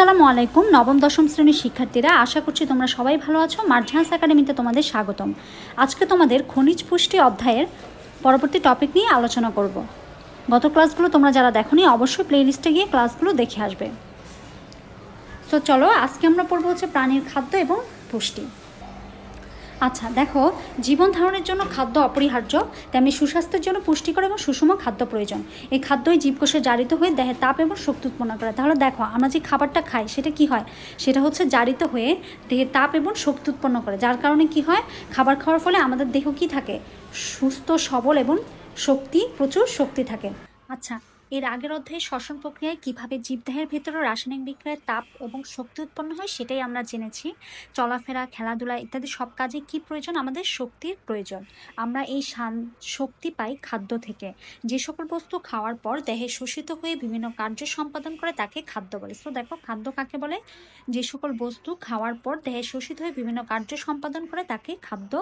আসসালামু আলাইকুম। নবম, দশম শ্রেণির শিক্ষার্থীরা, আশা করছি তোমরা সবাই ভালো আছো। মার্ঝান্স একাডেমিতে তোমাদের স্বাগতম। আজকে তোমাদের খনিজ পুষ্টি অধ্যায়ের পরবর্তী টপিক নিয়ে আলোচনা করব। গত ক্লাসগুলো তোমরা যারা দেখোনি, অবশ্যই প্লেলিস্টে গিয়ে ক্লাসগুলো দেখে আসবে। তো চলো, আজকে আমরা পড়ব হচ্ছে প্রাণীর খাদ্য এবং পুষ্টি। আচ্ছা দেখো, জীবন ধারণের জন্য খাদ্য অপরিহার্য তেমনি সুস্বাস্থ্যের জন্য পুষ্টিকর এবং সুষম খাদ্য প্রয়োজন। এই খাদ্যই জীবকোষে জারিত হয়ে দেহে তাপ এবং শক্তি উৎপন্ন করে। তাহলে দেখো, আমরা যে খাবারটা খাই, সেটা কি হয়? সেটা হচ্ছে জারিত হয়ে দেহে তাপ এবং শক্তি উৎপন্ন করে। যার কারণে কি হয়? খাবার খাওয়ার ফলে আমাদের দেহ কি থাকে? সুস্থ, সবল এবং শক্তি, প্রচুর শক্তি থাকে। আচ্ছা এর আগের অধ্যায়ে শ্বসন প্রক্রিয়ায় কীভাবে জীবদেহের ভেতরে রাসায়নিক বিক্রিয়ায় তাপ এবং শক্তি উৎপন্ন হয় সেটাই আমরা জেনেছি। চলাফেরা, খেলাধুলা ইত্যাদি সব কাজে কি প্রয়োজন? আমাদের শক্তির প্রয়োজন। আমরা এই শক্তি পাই খাদ্য থেকে। যে সকল বস্তু খাওয়ার পর দেহে শোষিত হয়ে বিভিন্ন কার্য সম্পাদন করে তাকে খাদ্য বলে। তো দেখো খাদ্য কাকে বলে? যে সকল বস্তু খাওয়ার পর দেহে শোষিত হয়ে বিভিন্ন কার্য সম্পাদন করে তাকে খাদ্য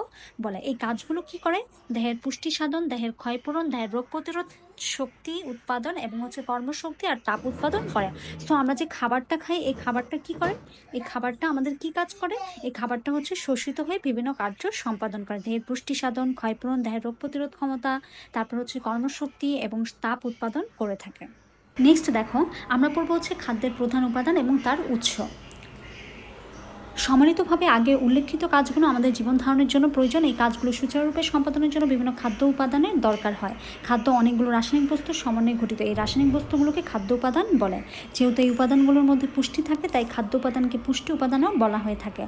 বলে। এই কাজগুলো কি করে? দেহের পুষ্টি সাধন দেহের ক্ষয়পূরণ, দেহের রোগ প্রতিরোধ শক্তি উৎপাদন এবং হচ্ছে কর্মশক্তি আর তাপ উৎপাদন করে। সো আমরা যে খাবারটা খাই, এই খাবারটা কি করে? এই খাবারটা আমাদের কি কাজ করে? এই খাবারটা হচ্ছে শোষিত হয়ে বিভিন্ন কার্য সম্পাদন করে। দেহের পুষ্টি সাধন, ক্ষয়পূরণ, দেহের রোগ প্রতিরোধ ক্ষমতা, তারপর হচ্ছে কর্মশক্তি এবং তাপ উৎপাদন করে থাকে। নেক্সট দেখো, আমরা পড়ব হচ্ছে খাদ্যের প্রধান উপাদান এবং তার উৎস। সম্মিলিতভাবে আগে উল্লেখিত কাজগুলো আমাদের জীবন ধারণের জন্য প্রয়োজন। এই কাজগুলো সুচারুরূপে সম্পাদনের জন্য বিভিন্ন খাদ্য উপাদানের দরকার হয়। খাদ্য অনেকগুলো রাসায়নিক বস্তুর সমন্বয়ে গঠিত। এই রাসায়নিক বস্তুগুলোকে খাদ্য উপাদান বলে। যেহেতু এই উপাদানগুলোর মধ্যে পুষ্টি থাকে, তাই খাদ্য উপাদানকে পুষ্টি উপাদানও বলা হয়ে থাকে।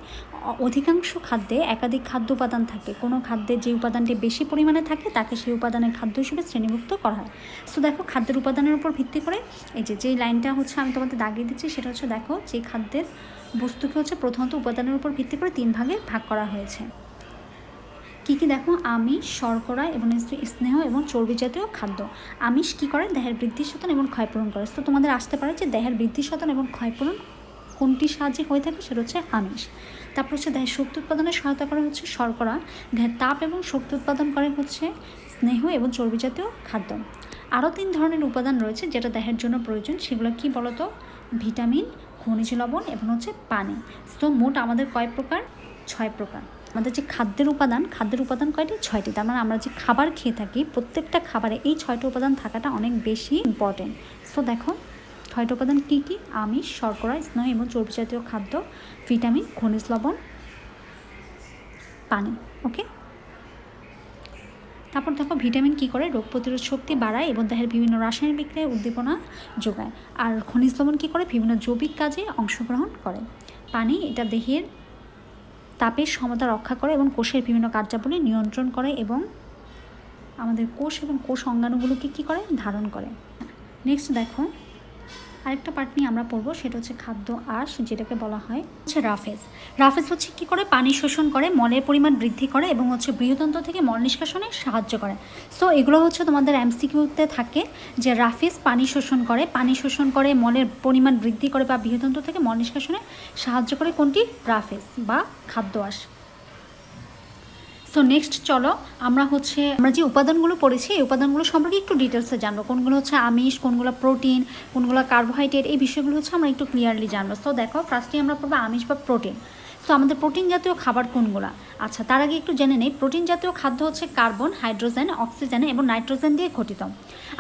অধিকাংশ খাদ্যে একাধিক খাদ্য উপাদান থাকে। কোনো খাদ্যে যে উপাদানটি বেশি পরিমাণে থাকে, তাকে সেই উপাদানের খাদ্য হিসেবে শ্রেণীভুক্ত করা হয়। সো দেখো, খাদ্যের উপাদানের উপর ভিত্তি করে, এই যে যেই লাইনটা হচ্ছে আমি তোমাদের দাগিয়ে দিচ্ছি, সেটা হচ্ছে দেখো, যে খাদ্যের বস্তুকে হচ্ছে প্রথমত উপাদানের উপর ভিত্তি করে তিন ভাগে ভাগ করা হয়েছে। কী কী দেখো? আমিষ, শর্করা এবং স্নে- স্নেহ এবং চর্বি জাতীয় খাদ্য। আমিষ কী করে? দেহের বৃদ্ধি সাধন এবং ক্ষয়পূরণ করে। তো তোমাদের আসতে পারে যে দেহের বৃদ্ধি সাধন এবং ক্ষয়পূরণ কোনটির সাহায্যে হয়ে থাকে? সেটা হচ্ছে আমিষ। তারপর হচ্ছে দেহের শক্তি উৎপাদনে সহায়তা করে হচ্ছে শর্করা। দেহের তাপ এবং শক্তি উৎপাদন করে হচ্ছে স্নেহ এবং চর্বি জাতীয় খাদ্য। আরও তিন ধরনের উপাদান রয়েছে যেটা দেহের জন্য প্রয়োজন। সেগুলো কি বলতো? ভিটামিন খনিজ লবণ এবং হচ্ছে পানি। তো মোট আমাদের কয় প্রকার? ছয় প্রকার। আমাদের যে খাদ্যের উপাদান খাদ্যের উপাদান কয়টি? ছয়টি। তার মানে আমরা যে খাবার খেয়ে থাকি, প্রত্যেকটা খাবারে এই ছয়টা উপাদান থাকাটা অনেক বেশি ইম্পর্টেন্ট সো দেখো, ছয়টা উপাদান কী কী? আমিষ, শর্করা, স্নেহ এবং চর্বি জাতীয় খাদ্য, ভিটামিন, খনিজ লবণ, পানি। ওকে তারপর দেখো ভিটামিন কী করে? রোগ প্রতিরোধ শক্তি বাড়ায় এবং দেহের বিভিন্ন রাসায়নিক বিক্রিয়ায় উদ্দীপনা যোগায়। আর খনিজ লবণ কী করে? বিভিন্ন জৈবিক কাজে অংশগ্রহণ করে। পানি, এটা দেহের তাপের সমতা রক্ষা করে এবং কোষের বিভিন্ন কার্যাবলী নিয়ন্ত্রণ করে এবং আমাদের কোষ এবং কোষ অঙ্গাণুগুলোকে কী করে? ধারণ করে। নেক্সট দেখো আরেকটা পার্ট নিয়ে আমরা পড়ব, সেটা হচ্ছে খাদ্য আঁশ, যেটাকে বলা হয় হচ্ছে রাফেজ। রাফেজ হচ্ছে কী করে? পানি শোষণ করে, মলের পরিমাণ বৃদ্ধি করে এবং হচ্ছে বৃহতন্ত্র থেকে মল নিষ্কাশনে সাহায্য করে। সো এগুলো হচ্ছে তোমাদের এমসিকিউতে থাকে যে রাফেজ পানি শোষণ করে, পানি শোষণ করে মলের পরিমাণ বৃদ্ধি করে বা বৃহতন্ত্র থেকে মল নিষ্কাশনে সাহায্য করে কোনটি? রাফেজ বা খাদ্য আঁশ। সো নেক্সট চলো, আমরা হচ্ছে, আমরা যে উপাদানগুলো পড়েছি, এই উপাদানগুলো সম্পর্কে একটু ডিটেলসে জানব। কোনগুলো হচ্ছে আমিষ, কোনগুলো প্রোটিন কোনগুলো কার্বোহাইড্রেট এই বিষয়গুলো হচ্ছে আমরা একটু ক্লিয়ারলি জানব। সো দেখো ফার্স্টে আমরা পড়ব আমিষ বা প্রোটিন সো আমাদের প্রোটিন জাতীয় খাবার কোনগুলো? আচ্ছা তার আগে একটু জেনে নেই। প্রোটিন জাতীয় খাদ্য হচ্ছে কার্বন, হাইড্রোজেন, অক্সিজেন এবং নাইট্রোজেন দিয়ে গঠিত।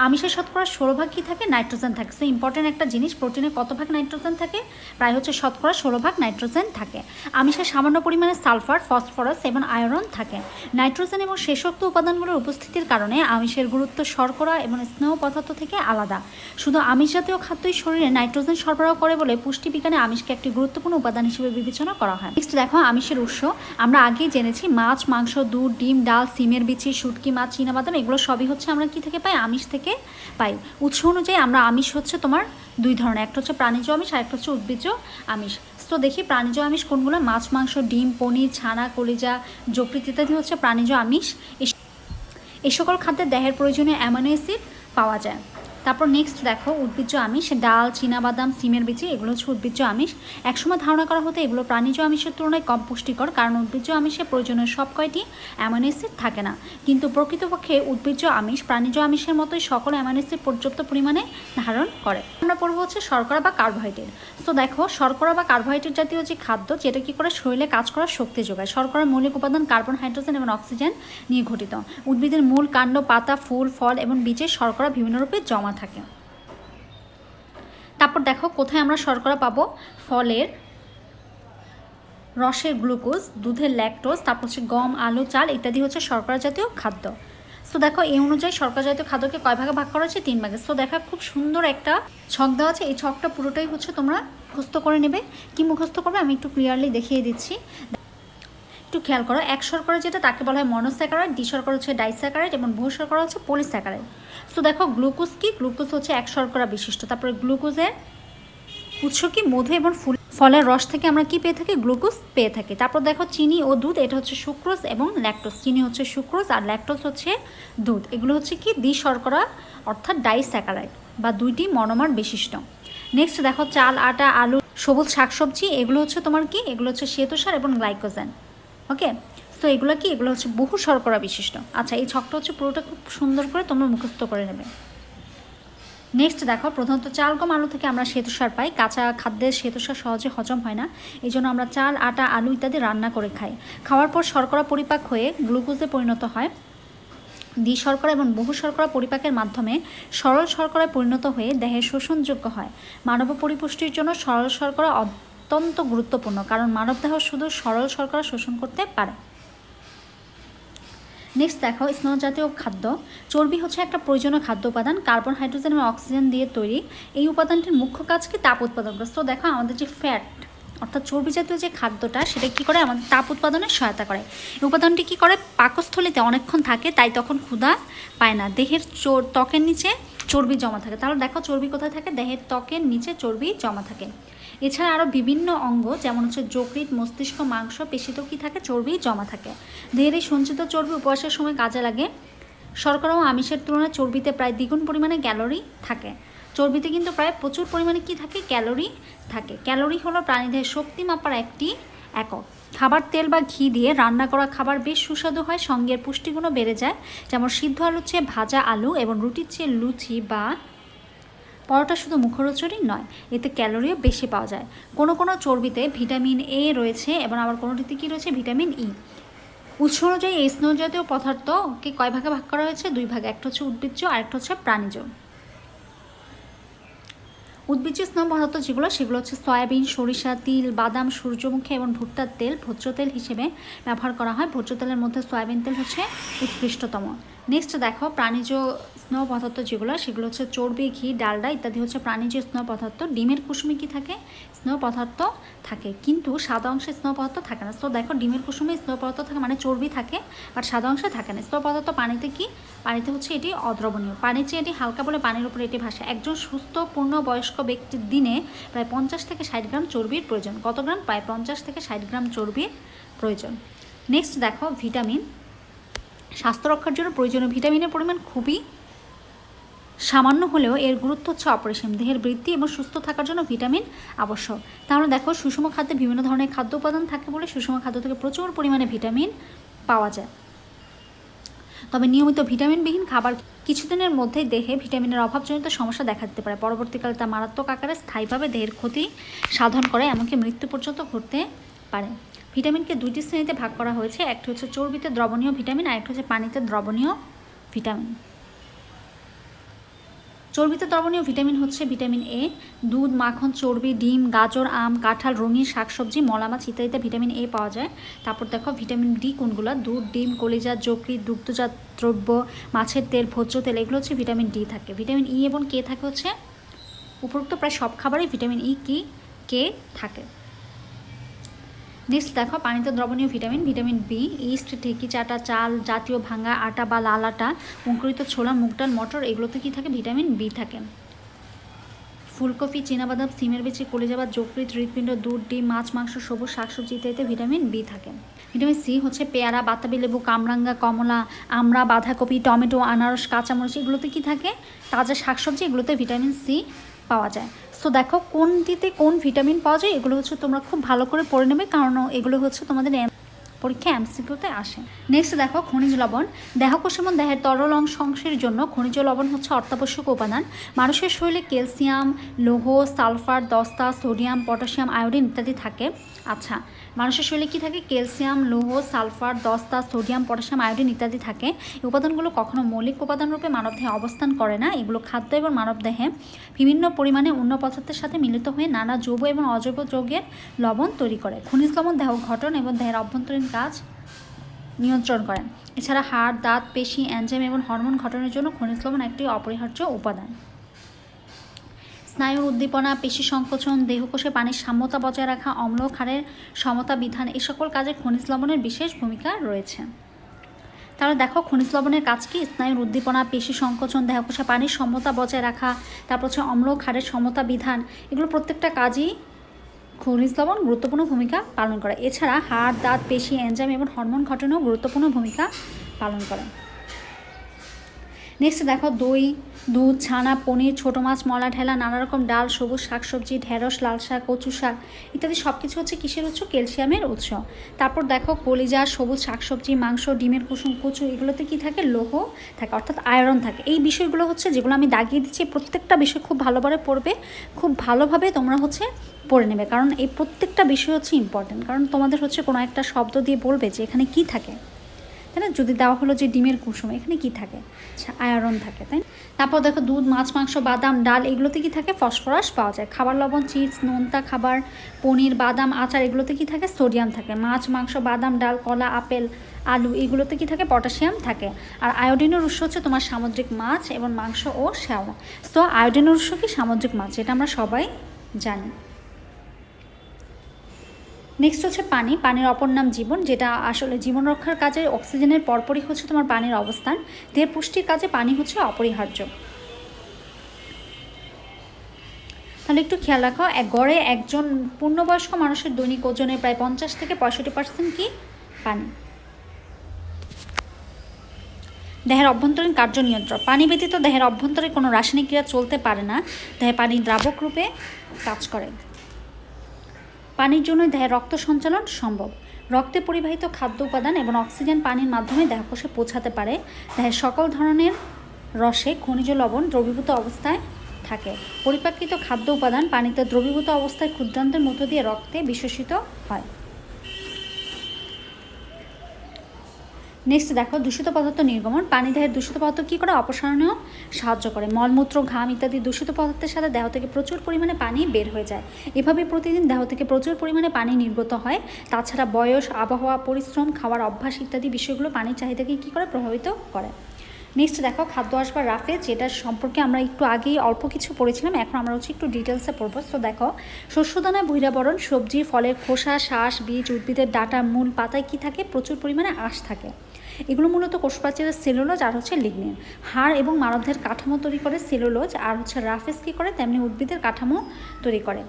আমিষের শতকরা ষোলো ভাগ কী থাকে? নাইট্রোজেন থাকে। সো ইম্পর্টেন্ট একটা জিনিস, প্রোটিনে কত ভাগ নাইট্রোজেন থাকে? প্রায় হচ্ছে শতকরা ষোলো ভাগ নাইট্রোজেন থাকে। আমিষের সামান্য পরিমাণে সালফার, ফসফরাস এবং আয়রন থাকে। নাইট্রোজেন এবং শেষোক্ত উপাদানগুলোর উপস্থিতির কারণে আমিষের গুরুত্ব শর্করা এবং স্নেহ পদার্থ থেকে আলাদা। শুধু আমিষ জাতীয় খাদ্যই শরীরে নাইট্রোজেন সরবরাহ করে বলে পুষ্টিবিজ্ঞানে আমিষকে একটি গুরুত্বপূর্ণ উপাদান হিসেবে বিবেচনা করা হয়। নেক্সট দেখো, আমিষের উৎস। আমরা আগেই জেনেছি মাছ, মাংস, দুধ, ডিম, ডাল, সিমের বিচি, শুটকি, মাছ চীনাবাদাম এগুলো সবই হচ্ছে আমরা কি থেকে পাই? আমিষ থেকে পাই। উৎস অনুযায়ী আমরা আমিষ হচ্ছে তোমার দুই ধরনের, একটা হচ্ছে প্রাণীজ আমিষ আর একটা হচ্ছে উদ্ভিজ্জ আমিষ। তো দেখি প্রাণীজ আমিষ কোনগুলো? মাছ, মাংস, ডিম, পনির, ছানা, কলিজা যকৃত ইত্যাদি হচ্ছে প্রাণীজ আমিষ। এই সকল খাদ্যে দেহের প্রয়োজনীয় অ্যামাইনো অ্যাসিড পাওয়া যায়। তারপর নেক্সট দেখো, উদ্ভিজ্জ আমিষ, ডাল বাদাম সিমের বিচি, এগুলো হচ্ছে উদ্ভিজ্জ আমিষ। একসময় ধারণা করা হতো এগুলো প্রাণীজ আমিষের তুলনায় কম পুষ্টিকর, কারণ উদ্ভিজ্জ আমিষে প্রয়োজনীয় সব কয়টি অ্যামাইনো অ্যাসিড থাকে না। কিন্তু প্রকৃতপক্ষে উদ্ভিজ্জ আমিষ প্রাণীজ আমিষের মতোই সকল অ্যামাইনো অ্যাসিড পর্যাপ্ত পরিমাণে ধারণ করে। আমরা পড়ব হচ্ছে শর্করা বা কার্বোহাইড্রেট সো দেখো, শর্করা বা কার্বোহাইড্রেট জাতীয় যে খাদ্য, যেটা কি করে শরীরে কাজ করার শক্তি যোগায়। শর্করার মৌলিক উপাদান কার্বন হাইড্রোজেন এবং অক্সিজেন নিয়ে গঠিত। উদ্ভিদের মূল কাণ্ড পাতা, ফুল, ফল এবং বীজের শর্করা বিভিন্ন রূপে জমা থাকে। তারপর দেখো কোথায় আমরা শর্করা পাবো? ফলের রসের গ্লুকোজ, দুধের ল্যাকটোজ, তারপর হচ্ছে গম, আলু, চাল ইত্যাদি হচ্ছে শর্করা জাতীয় খাদ্য। সো দেখো এই অনুযায়ী শর্করা জাতীয় খাদ্যকে কয় ভাগে ভাগ করা হচ্ছে? তিন ভাগে। সো দেখা খুব সুন্দর একটা ছক দেওয়া আছে। এই ছকটা পুরোটাই হচ্ছে তোমরা মুখস্থ করে নেবে। কি মুখস্থ করবে? আমি একটু ক্লিয়ারলি দেখিয়ে দিচ্ছি। একটু খেয়াল করো, এক শর্করা যেটা তাকে বলা হয় মনোস্যাকারাইড ডি শর্করা হচ্ছে ডাইস্যাকারাইড এবং বহু শর্করা হচ্ছে পলিস্যাকারাইড সো দেখো গ্লুকোজ কি? গ্লুকোজ হচ্ছে এক শর্করা বিশিষ্ট। তারপরে গ্লুকোজের উৎস কি? মধু এবং ফুল ফলের রস থেকে আমরা কি পেয়ে থাকি? গ্লুকোজ পেয়ে থাকি। তারপর দেখো, চিনি ও দুধ, এটা হচ্ছে সুক্রোজ এবং ল্যাকটোজ চিনি হচ্ছে সুক্রোজ আর ল্যাকটোজ হচ্ছে দুধ। এগুলো হচ্ছে কি? দ্বি শর্করা, অর্থাৎ ডাইস্যাকারাইড বা দুইটি মনোমার বিশিষ্ট। নেক্সট দেখো, চাল, আটা, আলু, সবুজ শাকসবজি, এগুলো হচ্ছে তোমার কি? এগুলো হচ্ছে শ্বেতসার এবং গ্লাইকোজেন ওকে তো এগুলো কি? এগুলো হচ্ছে বহু শর্করা বিশিষ্ট। আচ্ছা এই ছকটা হচ্ছে পুরোটা খুব সুন্দর করে তোমরা মুখস্থ করে নেবে। নেক্সট দেখো, প্রধানত চাল গম আলু থেকে আমরা শ্বেতসার পাই। কাঁচা খাদ্যের শ্বেতসার সহজে হজম হয় না। এই জন্য আমরা চাল, আটা, আলু ইত্যাদি রান্না করে খাই। খাওয়ার পর শর্করা পরিপাক হয়ে গ্লুকোজে পরিণত হয়। দ্বি শর্করা এবং বহু শর্করা পরিপাকের মাধ্যমে সরল শর্করায় পরিণত হয়ে দেহে শোষণযোগ্য হয়। মানব পরিপুষ্টির জন্য সরল শর্করা অত্যন্ত গুরুত্বপূর্ণ, কারণ মানবদেহ শুধু সরল শর্করা শোষণ করতে পারে। নেক্সট দেখো, স্নেহ জাতীয় খাদ্য। চর্বি হচ্ছে একটা প্রয়োজনীয় খাদ্য উপাদান। কার্বন, হাইড্রোজেন এবং অক্সিজেন দিয়ে তৈরি। এই উপাদানটির মুখ্য কাজ কি? তাপ উৎপাদন করে তো দেখো, আমাদের যে ফ্যাট অর্থাৎ চর্বি জাতীয় যে খাদ্যটা, সেটা কী করে? আমাদের তাপ উৎপাদনে সহায়তা করে। এই উপাদানটি কী করে? পাকস্থলিতে অনেকক্ষণ থাকে, তাই তখন ক্ষুধা পায় না। দেহের চোর, ত্বকের নিচে চর্বি জমা থাকে। তাহলে দেখো, চর্বি কোথায় থাকে? দেহের ত্বকের নিচে চর্বি জমা থাকে। এছাড়া আরও বিভিন্ন অঙ্গ, যেমন হচ্ছে যকৃৎ, মস্তিষ্ক, মাংস পেশিতেও কী থাকে? চর্বি জমা থাকে। দেহের এই সঞ্চিত চর্বি উপবাসের সময় কাজে লাগে। শর্করা ও আমিষের তুলনায় চর্বিতে প্রায় দ্বিগুণ পরিমাণে ক্যালোরি থাকে। চর্বিতে কিন্তু প্রায় প্রচুর পরিমাণে কি থাকে? ক্যালোরি থাকে। ক্যালোরি হলো প্রাণীদের শক্তি মাপার একটি একক। খাবার তেল বা ঘি দিয়ে রান্না করা খাবার বেশ সুস্বাদু হয়। সঙ্গের পুষ্টিগুণও বেড়ে যায়। যেমন সিদ্ধ আলুর চেয়ে ভাজা আলু এবং রুটির চেয়ে লুচি বা পরোটা শুধু মুখরোচরই নয়, এতে ক্যালোরিও বেশি পাওয়া যায়। কোনো কোনো চর্বিতে ভিটামিন এ রয়েছে, এবং আবার কোনোটিতে কী রয়েছে? ভিটামিন ই উৎস অনুযায়ী এই স্নেহ জাতীয় পদার্থকে কয় ভাগে ভাগ করা হয়েছে? দুই ভাগে, একটা হচ্ছে উদ্ভিজ্জ, আর একটা হচ্ছে প্রাণীজ। উদ্ভিজ্জ স্নেহ পদার্থ যেগুলো, সেগুলো হচ্ছে সয়াবিন, সরিষা, তিল, বাদাম, সূর্যমুখী এবং ভুট্টার তেল, ভোজ্য তেল হিসেবে ব্যবহার করা হয়। ভোজ্য তেলের মধ্যে সয়াবিন তেল হচ্ছে উৎকৃষ্টতম। নেক্সট দেখো, প্রাণীজ স্নেহ পদার্থ যেগুলো, সেগুলো হচ্ছে চর্বি, ঘি, ডালডা ইত্যাদি হচ্ছে প্রাণীজ স্নেহ পদার্থ। ডিমের কুসুমে কি থাকে? স্নেহ পদার্থ থাকে। কিন্তু সাদা অংশে স্নেহ পদার্থ থাকে না। সো দেখো, ডিমের কুসুমে স্নেহ পদার্থ থাকে মানে চর্বি থাকে, আর সাদা অংশে থাকে না। স্নেহ পদার্থ পানিতে কি? পানিতে হচ্ছে এটি অদ্রবণীয়। পানির চেয়ে এটি হালকা বলে পানির উপরে এটি ভাসে। একজন সুস্থ পূর্ণ বয়স্ক ব্যক্তির দিনে প্রায় পঞ্চাশ থেকে ষাট গ্রাম চর্বির প্রয়োজন। কত গ্রাম? প্রায় পঞ্চাশ থেকে ষাট গ্রাম চর্বির প্রয়োজন। নেক্সট দেখো, ভিটামিন। স্বাস্থ্য রক্ষার জন্য প্রয়োজনীয় ভিটামিনের পরিমাণ খুবই সামান্য হলেও এর গুরুত্ব হচ্ছে অপরিসীম। দেহের বৃদ্ধি এবং সুস্থ থাকার জন্য ভিটামিন আবশ্যক। তাহলে দেখো, সুষম খাদ্যে বিভিন্ন ধরনের খাদ্য উপাদান থাকে বলে সুষম খাদ্য থেকে প্রচুর পরিমাণে ভিটামিন পাওয়া যায়। তবে নিয়মিত ভিটামিনবিহীন খাবার কিছুদিনের মধ্যেই দেহে ভিটামিনের অভাবজনিত সমস্যা দেখা দিতে পারে। পরবর্তীকালে তা মারাত্মক আকারে স্থায়ীভাবে দেহের ক্ষতি সাধন করে, এমনকি মৃত্যু পর্যন্ত ঘটতে পারে। ভিটামিনকে দুইটি শ্রেণীতে ভাগ করা হয়েছে। একটি হচ্ছে চর্বিতে দ্রবণীয় ভিটামিন আর একটা হচ্ছে পানিতে দ্রবণীয় ভিটামিন। চর্বিতে দ্রবণীয় ভিটামিন হচ্ছে ভিটামিন এ। দুধ, মাখন, চর্বি, ডিম, গাজর, আম, কাঁঠাল, রঙিন শাকসবজি, মলা মাছ ইত্যাদিতে ভিটামিন এ পাওয়া যায়। তারপর দেখো ভিটামিন ডি কোনগুলো? দুধ, ডিম কলিজা যকৃৎ, দুগ্ধজাত দ্রব্য, মাছের তেল, ভোজ্য তেল, এগুলো হচ্ছে ভিটামিন ডি থাকে। ভিটামিন ই এবং কে থাকে হচ্ছে? উপরোক্ত প্রায় সব খাবারেই ভিটামিন ই কি? কে থাকে। নেক্সট দেখো, পানিতে দ্রবণীয় ভিটামিন ভিটামিন বি ইস্ট ঢেকি, চাটা, চাল, জাতীয় ভাঙা আটা বা লাল আটা অঙ্কুরিত ছোলা, মুগ ডাল, মটর, এগুলোতে কী থাকে? ভিটামিন বি থাকে। ফুলকপি, চীনাবাদাম, সিমের বেচি, কলিজাবাদ, যকৃৎ, হৃৎপিণ্ড, দুধ, ডিম, মাছ, মাংস, সবুজ শাকসবজি ইত্যাদিতে ভিটামিন বি থাকে। ভিটামিন সি হচ্ছে পেয়ারা, বাতাবি লেবু, কামরাঙ্গা, কমলা, আমড়া, বাঁধাকপি, টমেটো, আনারস, কাঁচামরিচ, এগুলোতে কি থাকে? তাজা শাকসবজি, এগুলোতে ভিটামিন সি পাওয়া যায়। সো দেখো কোনটিতে কোন ভিটামিন পাওয়া যায়, এগুলো হচ্ছে তোমরা খুব ভালো করে পড়ে নেবে, কারণ এগুলো হচ্ছে তোমাদের পরীক্ষা এমসিকিউতে আসে। নেক্সট দেখো, খনিজ লবণ। দেহকোষ এবং দেহের তরল অংশ অংশের জন্য খনিজ লবণ হচ্ছে অত্যাবশ্যক উপাদান। মানুষের শরীরে ক্যালসিয়াম, লোহ, সালফার, দস্তা, সোডিয়াম, পটাশিয়াম, আয়োডিন ইত্যাদি থাকে। আচ্ছা মানুষের শরীরে কী থাকে? ক্যালসিয়াম, লৌহ, সালফার, দস্তা, সোডিয়াম, পটাশিয়াম, আয়োডিন ইত্যাদি থাকে। এই উপাদানগুলো কখনো মৌলিক উপাদান রূপে মানবদেহে অবস্থান করে না। এগুলো খাদ্য এবং মানবদেহে বিভিন্ন পরিমাণে অন্য পদার্থের সাথে মিলিত হয়ে নানা জৈব এবং অজৈব যৌগের লবণ তৈরি করে। খনিজ লবণ দেহ গঠন এবং দেহের অভ্যন্তরীণ কাজ নিয়ন্ত্রণ করেন এছাড়া হাড়, দাঁত, পেশি অ্যানজাইম এবং হরমোন গঠনের জন্য খনিজ লবণ একটি অপরিহার্য উপাদান। স্নায়ুর উদ্দীপনা, পেশি সংকোচন, দেহকোষে পানির সাম্যতা বজায় রাখা, অম্ল, ক্ষারের সমতা বিধান, এ সকল কাজে খনিজ লবণের বিশেষ ভূমিকা রয়েছে। তাহলে দেখো, খনিজ লবণের কাজ কি? স্নায়ুর উদ্দীপনা, পেশি সংকোচন, দেহকোষে পানির সমতা বজায় রাখা, তারপর হচ্ছে অম্ল, ক্ষারের সমতা বিধান, এগুলো প্রত্যেকটা কাজই খনিজ লবণ গুরুত্বপূর্ণ ভূমিকা পালন করে। এছাড়া হাড়, দাঁত, পেশি, এনজাইম এবং হরমোন ঘটনেও গুরুত্বপূর্ণ ভূমিকা পালন করে। নেক্সট দেখো, দই, দুধ, ছানা, পনির, ছোটো মাছ, মলা, ঢেলা, নানা রকম ডাল, সবুজ শাকসবজি, ঢেঁড়স, লাল শাক, কচু শাক ইত্যাদি সব কিছু হচ্ছে কিসের উৎস? ক্যালসিয়ামের উৎস। তারপর দেখো, কলিজা, সবুজ শাকসবজি, মাংস, ডিমের কুসুম, কচু, এগুলোতে কি থাকে? লৌহ থাকে, অর্থাৎ আয়রন থাকে। এই বিষয়গুলো হচ্ছে যেগুলো আমি দাগিয়ে দিচ্ছি, প্রত্যেকটা বিষয় খুব ভালোভাবে পড়বে, খুব ভালোভাবে তোমরা হচ্ছে পড়ে নেবে। কারণ এই প্রত্যেকটা বিষয় হচ্ছে ইম্পর্টেন্ট কারণ তোমাদের হচ্ছে কোনো একটা শব্দ দিয়ে বলবে যে এখানে কি থাকে। তাই না? যদি দেওয়া হলো যে ডিমের কুসুম, এখানে কি থাকে? আচ্ছা আয়রন থাকে, তাই তারপর দেখো দুধ, মাছ, মাংস, বাদাম, ডাল, এগুলোতে কি থাকে? ফসফরাস পাওয়া যায়। খাবার লবণ, চিপস, নোনতা খাবার, পনির, বাদাম, আচার, এগুলোতে কি থাকে? সোডিয়াম থাকে। মাছ, মাংস, বাদাম, ডাল, কলা, আপেল, আলু, এগুলোতে কি থাকে? পটাশিয়াম থাকে। আর আয়োডিনের উৎস হচ্ছে তোমার সামুদ্রিক মাছ এবং মাংস ও শ্যাওলা তো আয়োডিনের উৎস কি? সামুদ্রিক মাছ এটা আমরা সবাই জানি। নেক্সট হচ্ছে পানি, পানির অপর নাম জীবন, যেটা আসলে জীবন রক্ষার কাজে অক্সিজেনের পরপরই হচ্ছে তোমার পানির অবস্থান। দেহের পুষ্টির কাজে পানি হচ্ছে অপরিহার্য। তাহলে একটু খেয়াল রাখো, এক গড়ে একজন পূর্ণবয়স্ক মানুষের দৈনিক ওজনে প্রায় পঞ্চাশ থেকে পঁয়ষট্টি পার্সেন্ট কি? পানি। দেহের অভ্যন্তরীণ কার্য নিয়ন্ত্রণ পানি ব্যতীত দেহের অভ্যন্তরে কোনো রাসায়নিক ক্রিয়া চলতে পারে না। দেহে পানি দ্রাবক রূপে কাজ করে। পানির জন্য দেহে রক্ত সঞ্চালন সম্ভব। রক্তে পরিবাহিত খাদ্য উপাদান এবং অক্সিজেন পানির মাধ্যমে দেহকোষে পৌঁছাতে পারে। দেহের সকল ধরনের রসে খনিজ লবণ দ্রবীভূত অবস্থায় থাকে। পরিপাকৃত খাদ্য উপাদান পানিতে দ্রবীভূত অবস্থায় ক্ষুদ্রান্তের মধ্য দিয়ে রক্তে বিশ্বসিত হয়। নেক্সট দেখো, দূষিত পদার্থ নির্গমন। পানি দেহের দূষিত পদার্থ কী করে? অপসারণেও সাহায্য করে। মলমূত্র, ঘাম ইত্যাদি দূষিত পদার্থের সাথে দেহ থেকে প্রচুর পরিমাণে পানি বের হয়ে যায়। এভাবে প্রতিদিন দেহ থেকে প্রচুর পরিমাণে পানি নির্গত হয়। তাছাড়া বয়স, আবহাওয়া, পরিশ্রম, খাওয়ার অভ্যাস ইত্যাদি বিষয়গুলো পানির চাহিদাকে কী করে প্রভাবিত করে? নেক্সট দেখো, খাদ্য আসবার রাফে যেটা সম্পর্কে আমরা একটু আগেই অল্প কিছু পড়েছিলাম, এখন আমরা হচ্ছে একটু ডিটেলসে পড়ব। তো দেখো, শস্যদানা বহিরাবরণ সবজি, ফলের খোসা শ্বাস বীজ, উদ্ভিদের ডাটা, মূল পাতায় কি থাকে? প্রচুর পরিমাণে আঁশ থাকে। এগুলো মূলত কোষপ্রাচীরের সেলুলোজ আর হচ্ছে লিগনিন। হাড় এবং মানবদের কাঠামো তৈরি করে সেলুলোজ আর হচ্ছে রাফেস কী করে? তেমনি উদ্ভিদের কাঠামো তৈরি করে।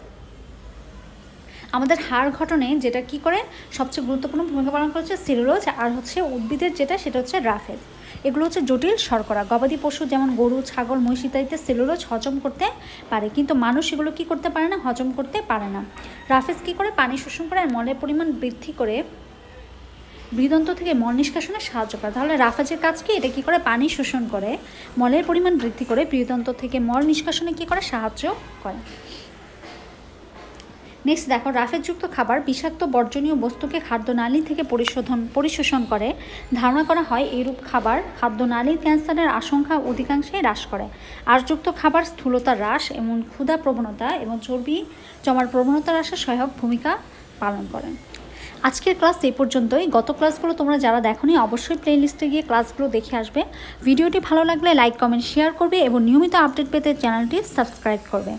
আমাদের হাড় ঘটনে যেটা কি করে? সবচেয়ে গুরুত্বপূর্ণ ভূমিকা পালন করেছে সেলুলোজ আর হচ্ছে উদ্ভিদের যেটা, সেটা হচ্ছে রাফেজ এগুলো হচ্ছে জটিল শর্করা। গবাদি পশু যেমন গরু, ছাগল, মহিষ ইত্যাদিতে সেলুলোজ হজম করতে পারে, কিন্তু মানুষ এগুলো কি করতে পারে না? হজম করতে পারে না। রাফেজ কি করে? পানি শোষণ করে আর মলের পরিমাণ বৃদ্ধি করে বৃদন্ত থেকে মল নিষ্কাশনে সাহায্য করে। তাহলে রাফাজের কাজ কি? এটা কি করে পানি শোষণ করে? মলের পরিমাণ বৃদ্ধি করে বৃদন্ত থেকে মল নিষ্কাশনে কি করে সাহায্য করে? নেক্সট দেখো রাফেজযুক্ত খাবার বিষাক্ত বর্জনীয় বস্তুকে খাদ্যনালী থেকে পরিশোধন, পরিশোষণ করে। ধারণা করা হয় এইরূপ খাবার খাদ্যনালীর ক্যান্সারের আশঙ্কা অধিকাংশে হ্রাস করে। আশযুক্ত খাবার স্থূলতা হ্রাস এবং ক্ষুধা প্রবণতা এবং চর্বি জমার প্রবণতা হ্রাসে সহায়ক ভূমিকা পালন করে। আজকের ক্লাস এই পর্যন্তই। গত ক্লাসগুলো তোমরা যারা দেখোনি, অবশ্যই প্লেলিস্টে গিয়ে ক্লাসগুলো দেখে আসবে। ভিডিওটি ভালো লাগলে লাইক কমেন্ট শেয়ার করবে এবং নিয়মিত আপডেট পেতে চ্যানেলটি সাবস্ক্রাইব করবে।